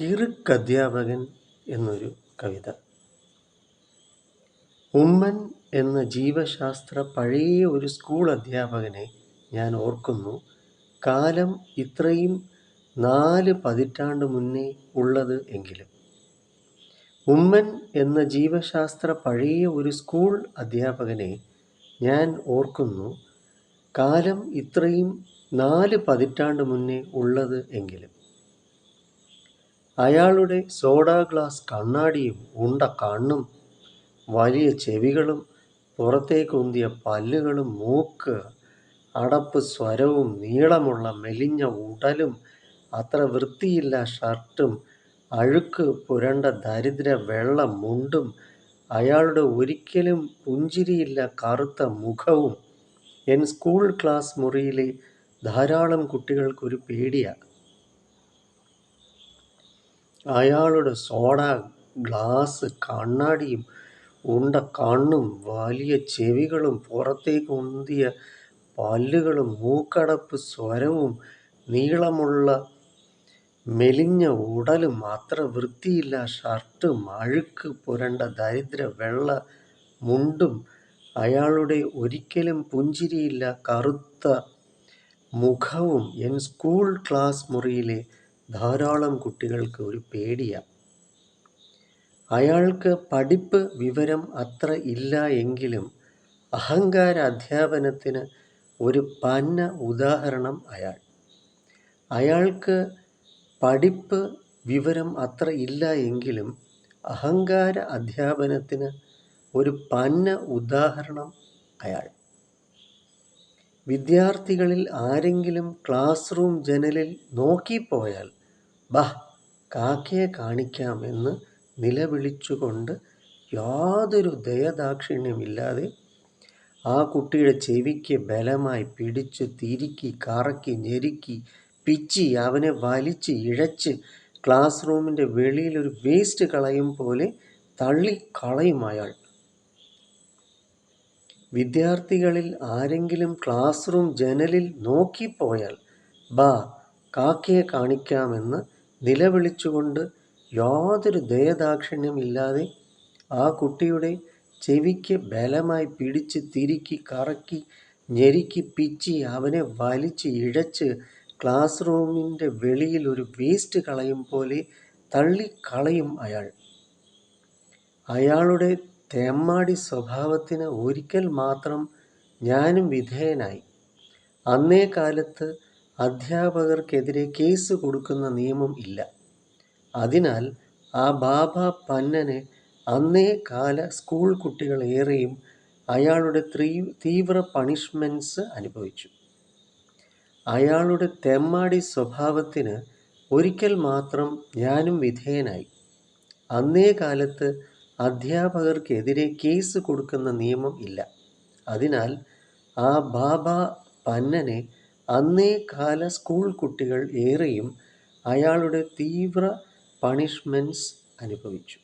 കിറുക്കധ്യാപകൻ എന്നൊരു കവിത. ഉമ്മൻ എന്ന ജീവശാസ്ത്ര പഴയ ഒരു സ്കൂൾ അധ്യാപകനെ ഞാൻ ഓർക്കുന്നു. കാലം ഇത്രയും നാല് പതിറ്റാണ്ട് മുന്നേ ഉള്ളത് എങ്കിലും. ഉമ്മൻ എന്ന ജീവശാസ്ത്ര പഴയ ഒരു സ്കൂൾ അധ്യാപകനെ ഞാൻ ഓർക്കുന്നു. കാലം ഇത്രയും നാല് പതിറ്റാണ്ട് മുന്നേ ഉള്ളത് എങ്കിലും. അയാളുടെ സോഡാ ഗ്ലാസ് കണ്ണാടിയും ഉണ്ട കണ്ണും വലിയ ചെവികളും പുറത്തേക്കുന്തിയ പല്ലുകളും മൂക്ക് അടപ്പ് സ്വരവും നീളമുള്ള മെലിഞ്ഞ ഉടലും അത്ര വൃത്തിയില്ല ഷർട്ടും അഴുക്ക് പുരണ്ട ദരിദ്ര വെള്ള മുണ്ടും അയാളുടെ ഒരിക്കലും പുഞ്ചിരിയില്ല കറുത്ത മുഖവും. എൻ സ്കൂൾ ക്ലാസ് മുറിയിലെ ധാരാളം കുട്ടികൾക്കൊരു പേടിയാണ് അയാളുടെ സോഡ ഗ്ലാസ് കണ്ണാടിയും ഉണ്ട കണ്ണും വലിയ ചെവികളും പുറത്തേക്ക് ഉന്തിയ പല്ലുകളും മൂക്കടപ്പ് സ്വരവും നീളമുള്ള മെലിഞ്ഞ ഉടലും അത്ര വൃത്തിയില്ല. ഷർട്ടും അഴുക്ക് പുരണ്ട ദരിദ്ര വെള്ള മുണ്ടും അയാളുടെ ഒരിക്കലും പുഞ്ചിരിയില്ല. കറുത്ത മുഖവും എൻ സ്കൂൾ ക്ലാസ് മുറിയിലെ ധാരാളം കുട്ടികൾക്ക് ഒരു പേടിയാണ് അയാൾക്ക് പഠിപ്പ് വിവരം അത്ര ഇല്ല എങ്കിലും അഹങ്കാര അധ്യാപനത്തിന് ഒരു പന്ന ഉദാഹരണം അയാൾ. അയാൾക്ക് പഠിപ്പ് വിവരം അത്ര ഇല്ല എങ്കിലും അഹങ്കാര അധ്യാപനത്തിന് ഒരു പന്ന ഉദാഹരണം അയാൾ. വിദ്യാർത്ഥികളിൽ ആരെങ്കിലും ക്ലാസ് റൂം ജനലിൽ നോക്കിപ്പോയാൽ ബാ കാക്കയെ കാണിക്കാം എന്ന് നിലവിളിച്ചുകൊണ്ട് യാതൊരു ദയദാക്ഷിണ്യമില്ലാതെ ആ കുട്ടിയുടെ ചെവിക്ക് ബലമായി പിടിച്ച് തിരുക്കി കറക്കി ഞെരുക്കി പിച്ചി അവനെ വലിച്ച് ഇഴച്ച് ക്ലാസ് റൂമിന്റെ വെളിയിൽ ഒരു വേസ്റ്റ് കളയും പോലെ തള്ളി കളയും അയാൾ. വിദ്യാർത്ഥികളിൽ ആരെങ്കിലും ക്ലാസ് റൂം ജനലിൽ നോക്കിപ്പോയാൽ ബാ കാക്കയെ കാണിക്കാമെന്ന് നിലവിളിച്ചുകൊണ്ട് യാതൊരു ദയദാക്ഷിണ്യമില്ലാതെ ആ കുട്ടിയുടെ ചെവിക്ക് ബലമായി പിടിച്ച് തിരുക്കി കറക്കി ഞെരുക്കി പിച്ചി അവനെ വലിച്ച് ഇഴച്ച് ക്ലാസ് റൂമിന്റെ വെളിയിൽ ഒരു വേസ്റ്റ് കളയും പോലെ തള്ളിക്കളയും അയാൾ. അയാളുടെ തേമ്മാടി സ്വഭാവത്തിന് ഒരിക്കൽ മാത്രം ഞാനും വിധേയനായി. അന്നേ കാലത്ത് അധ്യാപകർക്കെതിരെ കേസ് കൊടുക്കുന്ന നിയമം ഇല്ല. അതിനാൽ ആ ബാബ പന്നനെ അന്നേ കാല സ്കൂൾ കുട്ടികൾ ഏറെയും അയാളുടെ തീവ്ര പണിഷ്മെന്റ്സ് അനുഭവിച്ചു. അയാളുടെ തെമ്മാടി സ്വഭാവത്തിന് ഒരിക്കൽ മാത്രം ഞാനും വിധേയനായി. അന്നേ കാലത്ത് അധ്യാപകർക്കെതിരെ കേസ് കൊടുക്കുന്ന നിയമം ഇല്ല. അതിനാൽ ആ ബാബ പന്നനെ അന്നേ കാല സ്കൂൾ കുട്ടികൾ ഏറെയും അയാളുടെ തീവ്ര പണിഷ്മെന്റ്സ് അനുഭവിച്ചു.